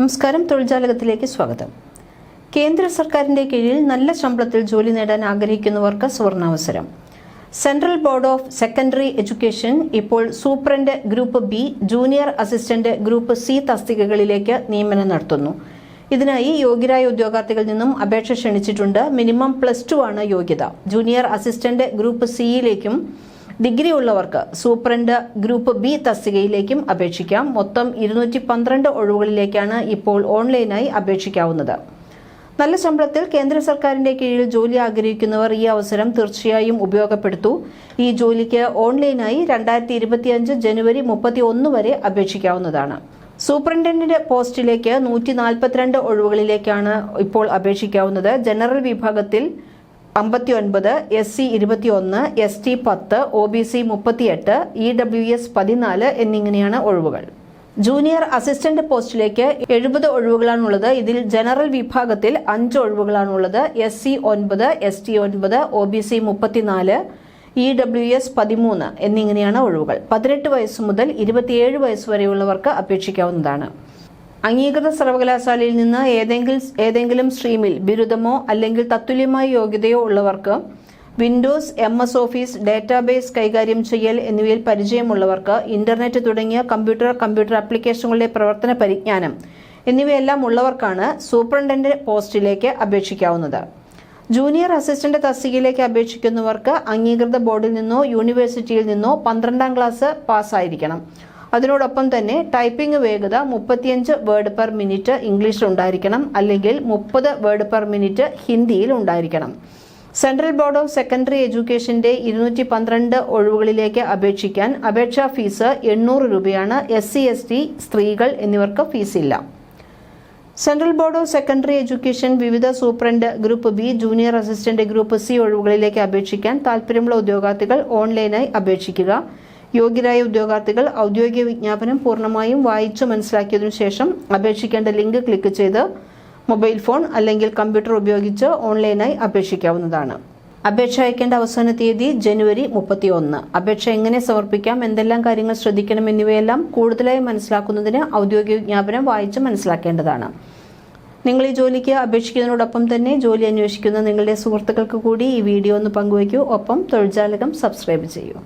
നമസ്കാരം. തൊഴിൽജാലകത്തിലേക്ക് സ്വാഗതം. കേന്ദ്ര സർക്കാരിന്റെ കീഴിൽ നല്ല ശമ്പളത്തിൽ ജോലി നേടാൻ ആഗ്രഹിക്കുന്നവർക്ക് സുവർണാവസരം. Central board of secondary education ഇപ്പോൾ superintendent group B junior assistant group C തസ്തികകളിലേക്ക് നിയമനം നടത്തുന്നു. ഇതിനായി യോഗ്യരായ ഉദ്യോഗാർത്ഥികളിൽ നിന്നും അപേക്ഷ ക്ഷണിച്ചിട്ടുണ്ട്. മിനിമം പ്ലസ് ടു ആണ് യോഗ്യത. ജൂനിയർ അസിസ്റ്റന്റ് ഗ്രൂപ്പ് സിയിലേക്കും ഡിഗ്രി ഉള്ളവർക്ക് സൂപ്രണ്ട് ഗ്രൂപ്പ് ബി തസ്തികയിലേക്കും അപേക്ഷിക്കാം. മൊത്തം ഇരുന്നൂറ്റി പന്ത്രണ്ട് ഒഴിവുകളിലേക്കാണ് ഇപ്പോൾ ഓൺലൈനായി അപേക്ഷിക്കാവുന്നത്. നല്ല ശമ്പളത്തിൽ കേന്ദ്ര സർക്കാരിന്റെ കീഴിൽ ജോലി ആഗ്രഹിക്കുന്നവർ ഈ അവസരം തീർച്ചയായും ഉപയോഗപ്പെടുത്തൂ. ഈ ജോലിക്ക് ഓൺലൈനായി രണ്ടായിരത്തി ഇരുപത്തിയഞ്ച് ജനുവരി മുപ്പത്തി ഒന്ന് വരെ അപേക്ഷിക്കാവുന്നതാണ്. സൂപ്രണ്ടന്റിന്റെ പോസ്റ്റിലേക്ക് നൂറ്റി നാൽപ്പത്തിരണ്ട് ഒഴിവുകളിലേക്കാണ് ഇപ്പോൾ അപേക്ഷിക്കാവുന്നത്. ജനറൽ വിഭാഗത്തിൽ അമ്പത്തി ഒൻപത് എസ് സി ഇരുപത്തി ഒന്ന് എസ് ടി പത്ത് ഒ ബി സി മുപ്പത്തിയെട്ട് ഇ ഡബ്ല്യു എസ് പതിനാല് എന്നിങ്ങനെയാണ് ഒഴിവുകൾ. ജൂനിയർ അസിസ്റ്റന്റ് പോസ്റ്റിലേക്ക് എഴുപത് ഒഴിവുകളാണുള്ളത്. ഇതിൽ ജനറൽ വിഭാഗത്തിൽ അഞ്ച് ഒഴിവുകളാണുള്ളത്. എസ് സി ഒൻപത് എസ് ടി ഒൻപത് ഒ ബി സി മുപ്പത്തിനാല് ഇ ഡബ്ല്യു എസ് പതിമൂന്ന് എന്നിങ്ങനെയാണ് ഒഴിവുകൾ. പതിനെട്ട് വയസ്സ് മുതൽ ഇരുപത്തിയേഴ് വയസ്സ് വരെയുള്ളവർക്ക് അപേക്ഷിക്കാവുന്നതാണ്. അംഗീകൃത സർവകലാശാലയിൽ നിന്ന് ഏതെങ്കിലും ഏതെങ്കിലും സ്ട്രീമിൽ ബിരുദമോ അല്ലെങ്കിൽ തത്തുല്യമായ യോഗ്യതയോ ഉള്ളവർക്ക് Windows M S office database കൈകാര്യം ചെയ്യൽ എന്നിവയിൽ പരിചയമുള്ളവർക്ക് ഇന്റർനെറ്റ് തുടങ്ങിയ കമ്പ്യൂട്ടർ കമ്പ്യൂട്ടർ ആപ്ലിക്കേഷനുകളുടെ പ്രവർത്തന പരിജ്ഞാനം എന്നിവയെല്ലാം ഉള്ളവർക്കാണ് സൂപ്രണ്ടന്റ് പോസ്റ്റിലേക്ക് അപേക്ഷിക്കാവുന്നത്. ജൂനിയർ അസിസ്റ്റന്റ് തസ്തികയിലേക്ക് അപേക്ഷിക്കുന്നവർക്ക് അംഗീകൃത ബോർഡിൽ നിന്നോ യൂണിവേഴ്സിറ്റിയിൽ നിന്നോ പന്ത്രണ്ടാം ക്ലാസ് പാസ്സായിരിക്കണം. അതിനോടൊപ്പം തന്നെ ടൈപ്പിംഗ് വേഗത മുപ്പത്തിയഞ്ച് വേർഡ് പെർ മിനിറ്റ് ഇംഗ്ലീഷിൽ ഉണ്ടായിരിക്കണം അല്ലെങ്കിൽ മുപ്പത് വേർഡ് പെർ മിനിറ്റ് ഹിന്ദിയിൽ ഉണ്ടായിരിക്കണം. സെൻട്രൽ ബോർഡ് ഓഫ് സെക്കൻഡറി എഡ്യൂക്കേഷന്റെ ഇരുന്നൂറ്റി പന്ത്രണ്ട് ഒഴിവുകളിലേക്ക് അപേക്ഷിക്കാൻ അപേക്ഷാ ഫീസ് എണ്ണൂറ് രൂപയാണ് എസ് സി എസ് ടി സ്ത്രീകൾ എന്നിവർക്ക് ഫീസില്ല. Central board of secondary education വിവിധ superintendent group B junior assistant group C ഒഴിവുകളിലേക്ക് അപേക്ഷിക്കാൻ താൽപ്പര്യമുള്ള ഉദ്യോഗാർത്ഥികൾ ഓൺലൈനായി അപേക്ഷിക്കുക. യോഗ്യരായ ഉദ്യോഗാർത്ഥികൾ ഔദ്യോഗിക വിജ്ഞാപനം പൂർണമായും വായിച്ചു മനസ്സിലാക്കിയതിനു ശേഷം അപേക്ഷിക്കേണ്ട ലിങ്ക് ക്ലിക്ക് ചെയ്ത് മൊബൈൽ ഫോൺ അല്ലെങ്കിൽ കമ്പ്യൂട്ടർ ഉപയോഗിച്ച് ഓൺലൈനായി അപേക്ഷിക്കാവുന്നതാണ്. അപേക്ഷ അയക്കേണ്ട അവസാന തീയതി ജനുവരി മുപ്പത്തി ഒന്ന് അപേക്ഷ എങ്ങനെ സമർപ്പിക്കാം എന്തെല്ലാം കാര്യങ്ങൾ ശ്രദ്ധിക്കണം എന്നിവയെല്ലാം കൂടുതലായി മനസ്സിലാക്കുന്നതിന് ഔദ്യോഗിക വിജ്ഞാപനം വായിച്ച് മനസ്സിലാക്കേണ്ടതാണ്. നിങ്ങൾ ഈ ജോലിക്ക് അപേക്ഷിക്കുന്നതിനോടൊപ്പം തന്നെ ജോലി അന്വേഷിക്കുന്ന നിങ്ങളുടെ സുഹൃത്തുക്കൾക്ക് കൂടി ഈ വീഡിയോ ഒന്ന് പങ്കുവയ്ക്കൂ. ഒപ്പം തൊഴിൽജാലകം സബ്സ്ക്രൈബ് ചെയ്യൂ.